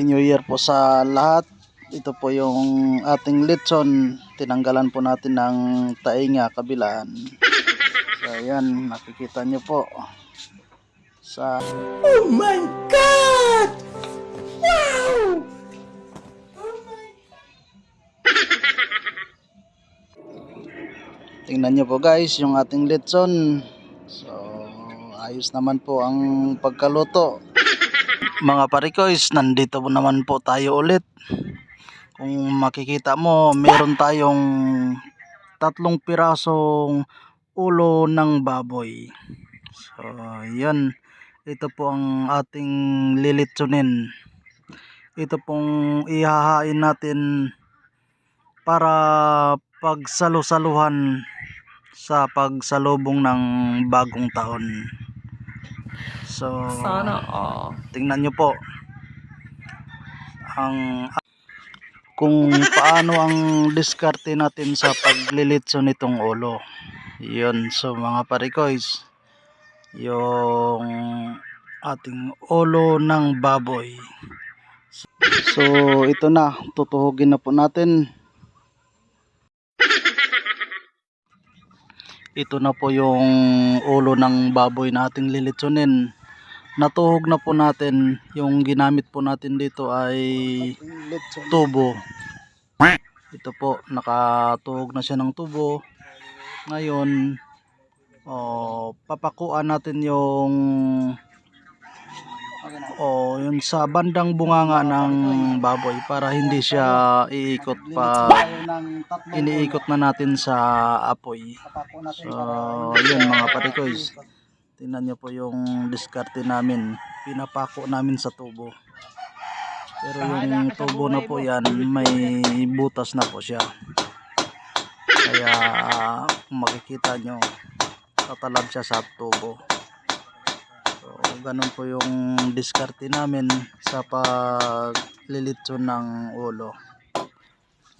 Happy New Year po sa lahat. Ito po yung ating litson. Tinanggalan po natin ng tainga kabilaan. So ayan, nakikita nyo po. Sa Oh my God! Wow! Tingnan nyo po guys yung ating litson. So ayos naman po ang pagkaluto. Mga parikoys, nandito naman po tayo ulit. Kung makikita mo, meron tayong tatlong pirasong ulo ng baboy. So, yan. Ito po ang ating lilitsunin. Ito pong ihahain natin para pagsalusaluhan sa pagsalubong ng bagong taon. So, Sana all. tingnan nyo po ang kung paano ang diskarte natin sa paglilitso nitong ulo. Yun, so mga parikoys, yung ating ulo ng baboy. So, ito na, tutuhugin na po natin. Ito na po yung ulo ng baboy na ating lilitsunin. Natuhog na po natin. Yung ginamit po natin dito ay tubo. Ito po, nakatuhog na siya ng tubo. Ngayon, oh, papakuan natin yung oh, yung sa bandang bunganga ng baboy para hindi siya iikot pa iniikot na natin sa apoy. So, yun mga parikoys. Tingnan nyo po yung diskarte namin. Pinapako namin sa tubo. Pero yung tubo na po yan, may butas na po siya. Kaya makikita nyo, tatalab siya sa tubo. So, ganun po yung diskarte namin sa paglilitson ng ulo.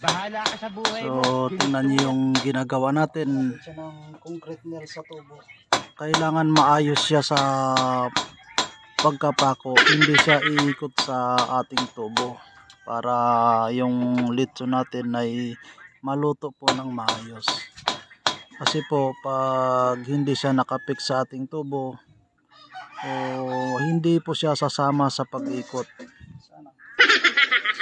Bahala ka sa buhay mo. So, tingnan nyo yung ginagawa natin. Kailangan maayos siya sa pagkapako. Hindi siya iikot sa ating tubo. Para yung litso natin ay maluto po ng maayos. Kasi po, pag hindi siya nakapik sa ating tubo, o hindi po siya sasama sa pag-ikot.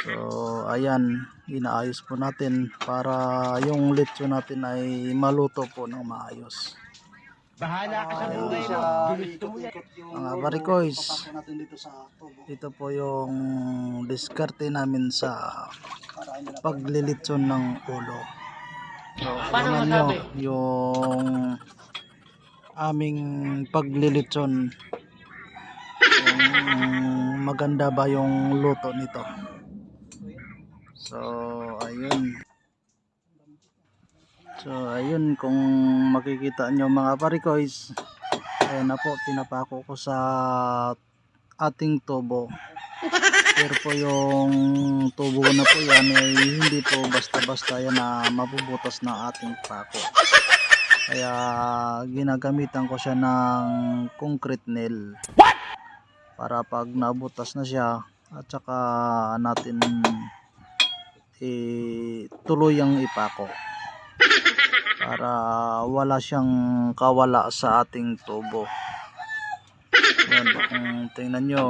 So, ayan, inaayos po natin para yung litso natin ay maluto po ng maayos. Bahala ka sa buhay mo. Mga barikoys, ito po yung diskarte namin sa paglilitson ng ulo. So, Paano tingnan nyo yung aming paglilitson. Maganda ba yung luto nito. So, ayun. So, ayun kung makikita nyo mga parikoys. Ayan na po, pinapako ko sa ating tubo. Pero po yung tubo na po yan ay hindi po basta-basta yan na mabubutas na ating pako. Kaya ginagamitan ko siya ng concrete nail. Para pag nabutas na siya at saka natin ituloy ang ipako. Para wala siyang kawala sa ating tubo. Yan, kung tingnan nyo,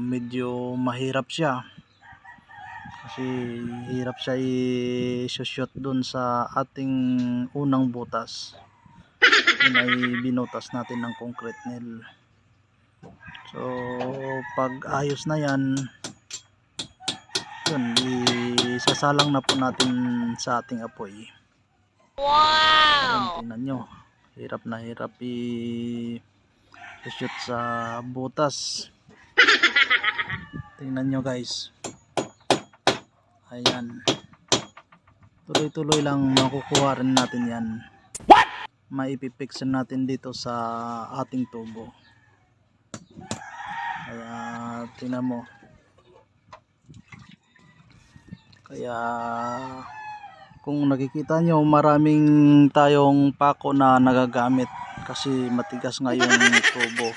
medyo mahirap siya. Kasi hirap siya i-shoot dun sa ating unang butas. Yun binutas natin ng concrete nail. So, pag ayos na yan, yun, isasalang na po natin sa ating apoy. Wow! tingnan nyo, hirap na hirap i- shoot sa butas. Tingnan nyo guys. Ayan. Tuloy-tuloy lang makukuha rin natin yan. Maipipix natin dito sa ating tubo. Kaya tingnan mo. Kaya kung nakikita nyo maraming tayong pako na nagagamit kasi matigas nga yung tubo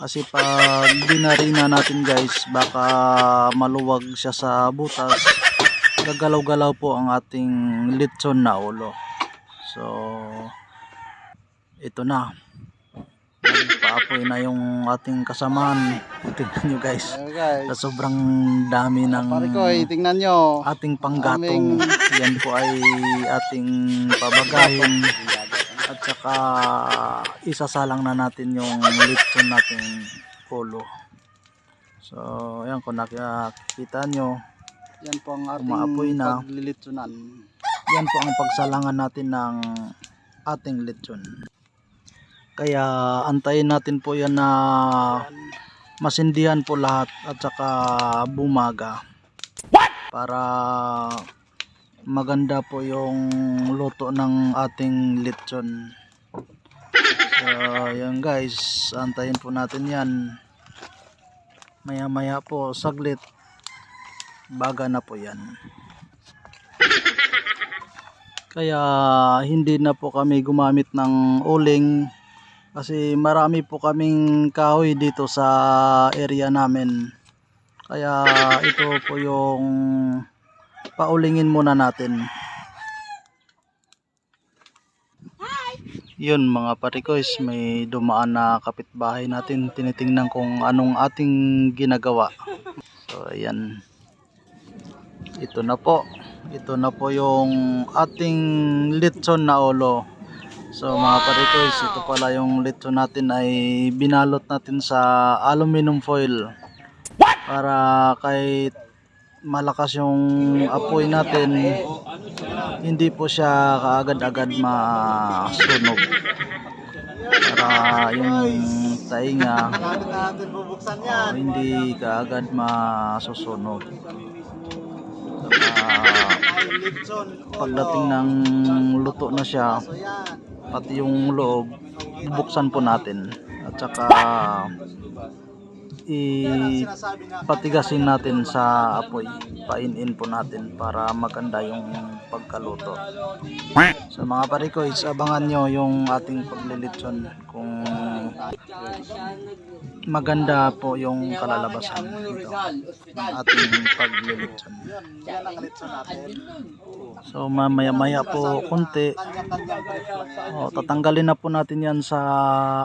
Kasi pag binarina natin guys, baka maluwag siya sa butas. Gagalaw-galaw po ang ating litson na ulo. So, ito na. Nagpaapoy na yung ating kasamahan. Tingnan nyo guys. Ayan guys. Sa sobrang dami ng Pare ko, eh, tingnan nyo. ating panggatong. Yan po ay ating pabagahin. At saka isasalang na natin yung litson nating ulo. So, ayan kung nakikita nyo, Yan po ang ating na. paglilitsunan. yan po ang pagsalangan natin ng ating litson. Kaya antayin natin po yan na masindihan po lahat at saka bumaga. Para maganda po yung luto ng ating litson. So, yan guys, antayin po natin yan. Maya maya po, saglit, baga na po yan. Kaya hindi na po kami gumamit ng uling kasi marami po kaming kahoy dito sa area namin. Kaya ito po yung paulingin muna natin. Yun mga parikoys, may dumaan na kapitbahay natin. Tinitingnan kung anong ating ginagawa. So ayan. Ito na po. Ito na po yung ating litson na ulo. So mga parikoys, ito pala yung litson natin ay binalot natin sa aluminum foil. Para kahit malakas yung apoy natin, hindi po siya kaagad-agad masunog. Para yung tainga oh, hindi kaagad masusunog. Litson. pagdating ng luto na siya. Pati yung loob, bubuksan po natin. At saka, Sinasabi na. ipatigasin natin sa apoy. Painin po natin para maganda yung pagkaluto. So mga parikoys, abangan nyo yung ating paglilitson kung maganda po yung kalalabasan ng ating paglilitson. Yan ang litson natin. So mamaya maya po konti. O, tatanggalin na po natin yan sa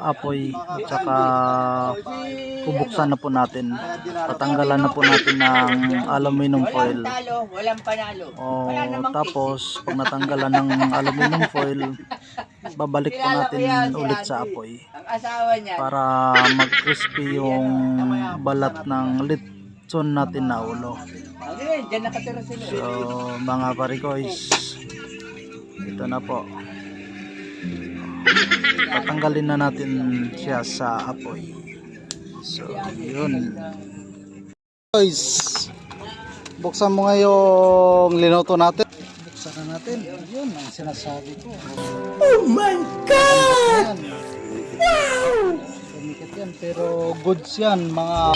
apoy at saka bubuksan na po natin. Tatanggalan na po natin ng aluminum foil. Walang panalo. O, tapos pag natanggalan ng aluminum foil, babalik po natin ulit sa apoy Ang asawa niya, para mag-crispy yung balat ng litson natin na ulo. So, mga parikoys, ito na po. Tatanggalin na natin siya sa apoy. So, yun. Guys, buksan mo ngayong linuto natin. Buksan na natin. Yun ang sinasabi ko. Oh my God! Wow! Tumikit yan, pero goods yan, mga...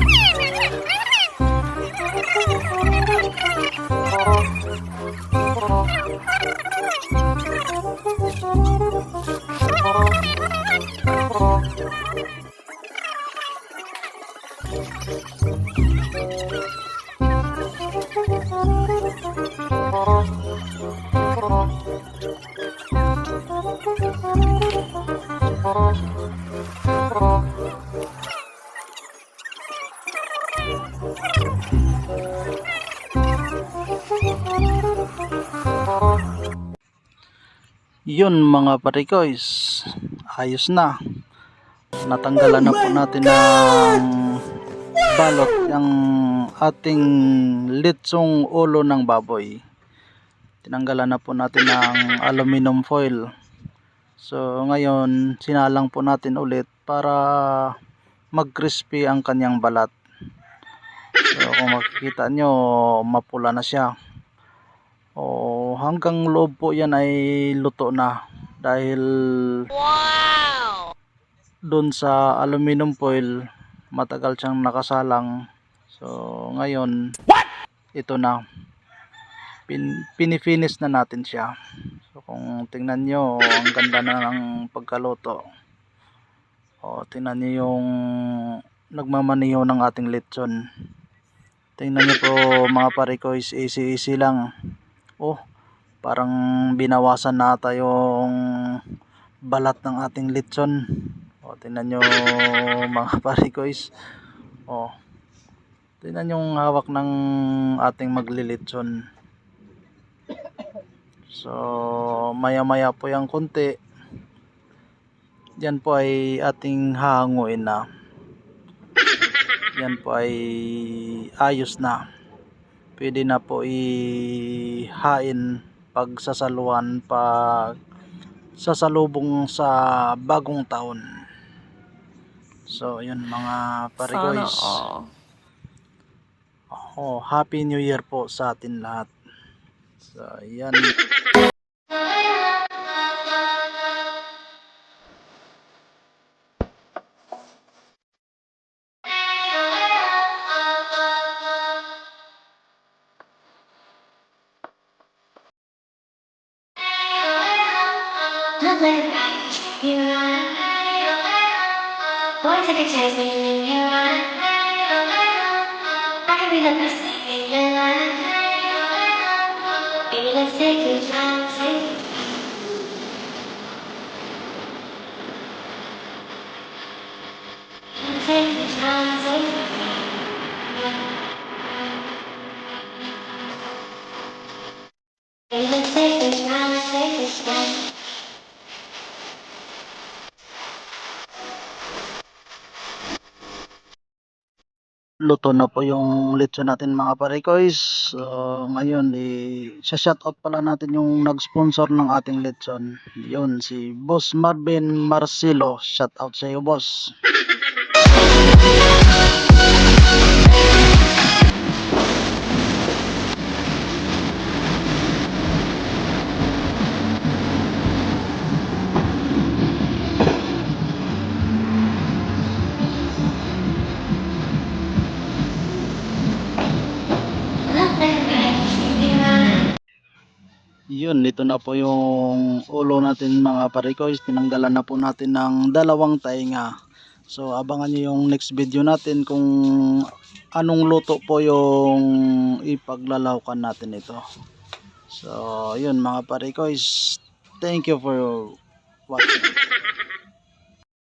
Yun mga parikoys, ayos na. Natanggalan na po natin ng balot yung ating litsong ulo ng baboy. Tinanggalan na po natin ng aluminum foil. So ngayon sinalang po natin ulit para mag-crispy ang kanyang balat. So kung makikita nyo mapula na siya. O hanggang loob po yan ay luto na. Dahil doon sa aluminum foil matagal siyang nakasalang. So ngayon ito na. Pin, pinifinish na natin siya kung tingnan nyo ang ganda na ng pagkaluto. O tingnan nyo yung nagmamaniho ng ating lechon. Tingnan nyo po mga pare ko is easy easy lang. Oh parang binawasan nata yung balat ng ating lechon. O tingnan nyo mga pare ko is o tingnan yung hawak ng ating maglilitson so maya maya po yung konti. Yan po ay ating hanguin na. Yan po ay ayos na. Pwede na po ihain pag sasaluhan pag sasalubong sa bagong taon. So yun mga pare guys oh, happy new year po sa atin lahat. So yan Boy, take a you. I can be the best thing in your life. Baby, let's take a chance. Take a chance. Luto na po yung lechon natin mga pare guys so ngayon i shout out pala natin yung nag-sponsor ng ating lechon. Yun si Boss Marvin Marcelo. Shout out sa iyo boss Yun, ito na po yung ulo natin mga parikoys. Tinanggalan na po natin ng dalawang tainga. So, abangan nyo yung next video natin kung anong luto po yung ipaglalawkan natin ito. So, yun mga parikoys. Thank you for watching.